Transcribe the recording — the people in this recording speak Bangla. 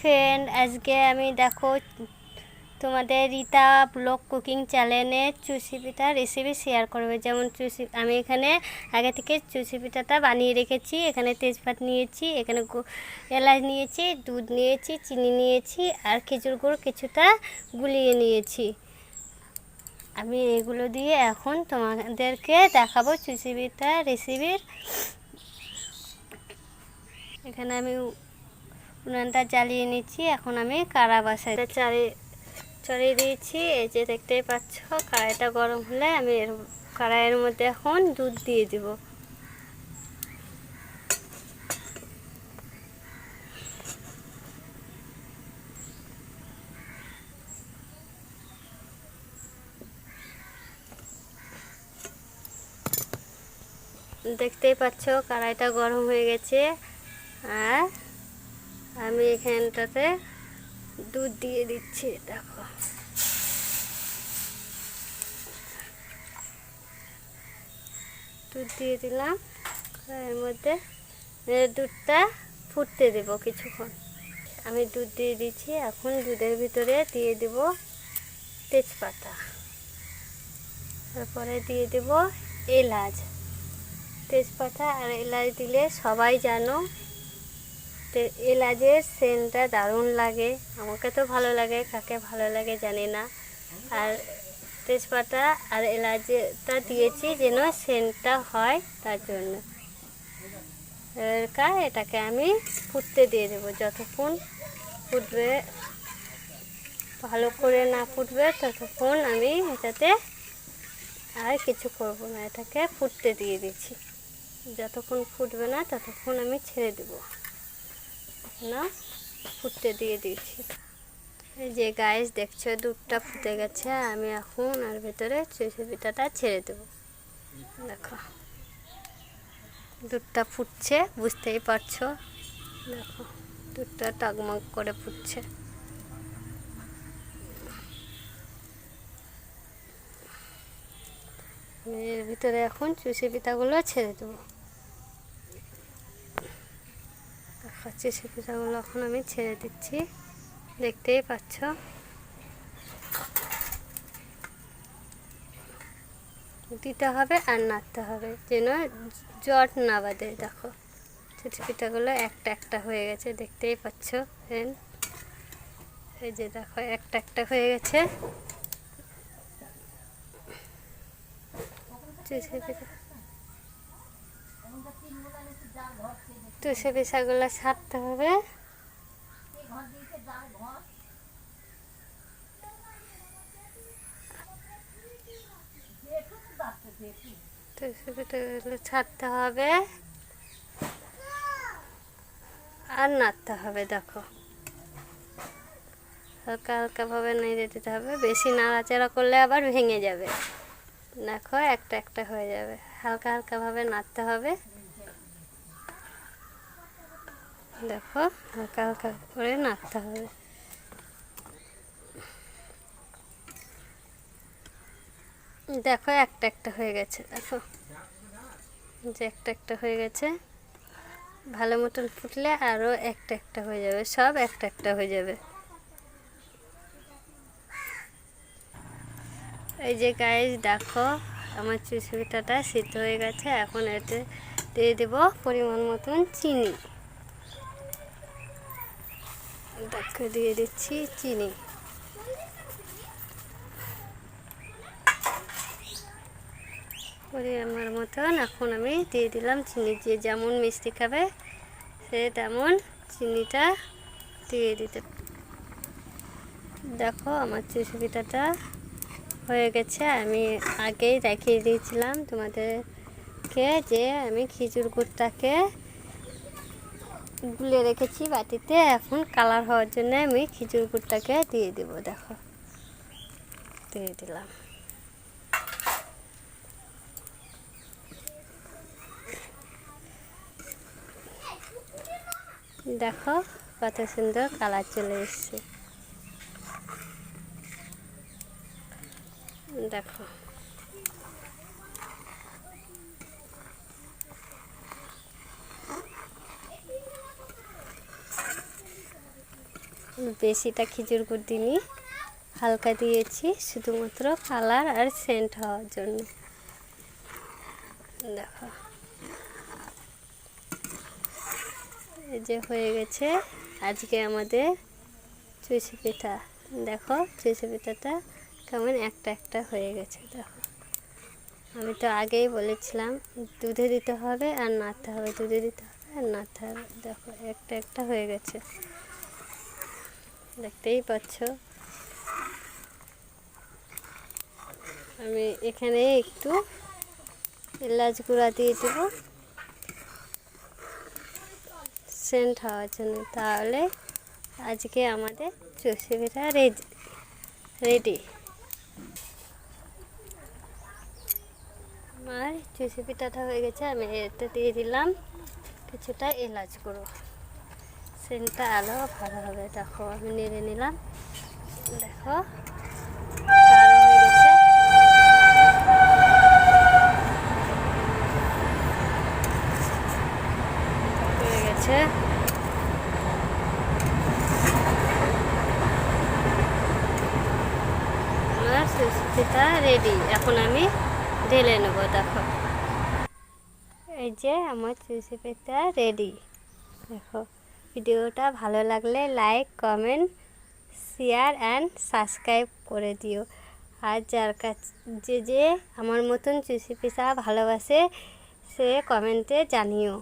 ফ্রেন্ড আজকে আমি দেখো তোমাদের রীতা ব্লগ কুকিং চ্যানেলে চুষি পিঠা রেসিপি শেয়ার করবে। যেমন চুষি আমি এখানে আগে থেকে চুষি পিঠাটা বানিয়ে রেখেছি। এখানে তেজপাত নিয়েছি, এখানে এলাচ নিয়েছি, দুধ নিয়েছি, চিনি নিয়েছি আর খেজুর গুড় কিছুটা গুলিয়ে নিয়েছি। আমি এগুলো দিয়ে এখন তোমাদেরকে দেখাবো চুষি পিঠা রেসিপির এখানে আমি উনানটা জ্বালিয়ে নিচ্ছি, এখন আমি কারা বাসায় চারি চড়িয়ে দিয়েছি, এই যে দেখতেই পাচ্ছ কড়াইটা গরম হলে আমি এর কড়াইয়ের মধ্যে এখন দুধ দিয়ে দিব। দেখতেই পাচ্ছ কড়াইটা গরম হয়ে গেছে, আর আমি এখানটাতে দুধ দিয়ে দিচ্ছি, দেখো। দুধ দিয়ে দিলাম এর মধ্যে দুধটা ফুটতে দেব কিছুক্ষণ। আমি দুধ দিয়ে দিচ্ছি, এখন দুধের ভিতরে দিয়ে দেব তেজপাতা। তারপরে দিয়ে দেব এলাচ। তেজপাতা আর এলাচ দিলে সবাই জানো তে এলাচের সেন্টটা দারুণ লাগে। আমাকে তো ভালো লাগে, কাকে ভালো লাগে জানি না। আর তেজপাতা আর এলাচটা দিয়েছি যেন সেন্টটা হয় তার জন্য। এবার এটাকে আমি ফুটতে দিয়ে দেবো। যতক্ষণ ফুটবে, ভালো করে না ফুটবে, ততক্ষণ আমি এটাতে আর কিছু করব না। এটাকে ফুটতে দিয়ে দিচ্ছি। যতক্ষণ ফুটবে না, ততক্ষণ আমি ছেড়ে দেবো। না, ফুটতে দিয়ে দিয়েছি। এই যে গাইস দেখছ, দুধটা ফুটে গেছে, আমি এখন আর ভেতরে চুষি পিঠাটা ছেড়ে দেবো। দেখো, দুধটা ফুটছে, বুঝতেই পারছ? দেখো, দুধটা টগমগ করে ফুটছে। এর ভিতরে এখন চুষি পিঠাগুলো ছেড়ে দেবো। দেখাচ্ছি সে পিঠাগুলো এখন আমি ছেড়ে দিচ্ছি। দেখতেই পাচ্ছ। দিতে হবে আর নাড়তে হবে, যেন জট না বাদে। দেখো ছোটো পিঠাগুলো একটা একটা হয়ে গেছে, দেখতেই পাচ্ছ। ফ্রেন্ড এই যে দেখো, একটা একটা হয়ে গেছে। তো সে পেশাগুলো ছাড়তে হবে। তো পিঠাগুলো ছাড়তে হবে। আর নাড়তে হবে, দেখো। হালকা হালকাভাবে নেড়ে দিতে হবে। বেশি নাড়াচাড়া করলে আবার ভেঙে যাবে। দেখো, একটা একটা হয়ে যাবে। হালকা হালকাভাবে নাড়তে হবে। দেখো, হালকা হালকা করে নাড়তে হবে। দেখো, একটা একটা হয়ে গেছে, দেখো। যে একটা একটা হয়ে গেছে। ভালো মতন ফুটলে আরও একটা একটা হয়ে যাবে, সব একটা একটা হয়ে যাবে। এই যে গাইজ দেখো, আমার চুচুটাটা সিদ্ধ হয়ে গেছে, এখন এতে দিয়ে দেবো পরিমাণ মতন চিনি। দেখো দিয়ে দিচ্ছি চিনি। করে আমার মতন, এখন আমি দিয়ে দিলাম চিনি। যে যেমন মিষ্টি খাবে, সে তেমন চিনিটা দিয়ে দিতে। দেখো আমার চুষবিটাটা হয়ে গেছে। আমি আগেই দেখিয়ে দিয়েছিলাম তোমাদেরকে যে আমি খিচুর গুড়টাকে গুলে রেখেছি বাটিতে। এখন কালার হওয়ার জন্য আমি খিচুর গুড়টাকে দিয়ে দিব, দেখো। দিয়ে দিলাম। দেখো কত সুন্দর কালার চলে এসছে। দেখো। বেশিটা খেজুর গুড় দিইনি। হালকা দিয়েছি, শুধুমাত্র কালার আর সেন্ট হওয়ার জন্য। দেখো। এই যে হয়ে গেছে আজকে আমাদের চুষি পিঠা। দেখো চুষি পিঠাটা কেমন একটা একটা হয়ে গেছে, দেখো। আমি তো আগেই বলেছিলাম, দুধে দিতে হবে আর নাড়তে হবে, দুধে দিতে হবে আর নাড়তে হবে। দেখো, একটা একটা হয়ে গেছে। দেখতেই পাচ্ছ। আমি এখানে একটু এলাচ গুঁড়া দিয়ে দেবো। সেন্ট হওয়ার জন্য। তাহলে আজকে আমাদের চষি পিঠা রেডি। আমার চষি পিঠাটা হয়ে গেছে, আমি এতে দিয়ে দিলাম কিছুটা এলাচ গুঁড়ো। সেন্টটা আলো ভালো হবে। দেখো, আমি নেড়ে নিলাম। দেখো আমার সুস্থিতা রেডি এখন আমি ঢেলে নেব, দেখো। এই যে, আমার চুষি রেডি দেখো। ভিডিওটা ভালো লাগলে like, comment, share and subscribe করে দিও। আর যার কাছে, যে যে আমার মতন চুষি পিসা ভালোবাসে, সে কমেন্টে জানিও।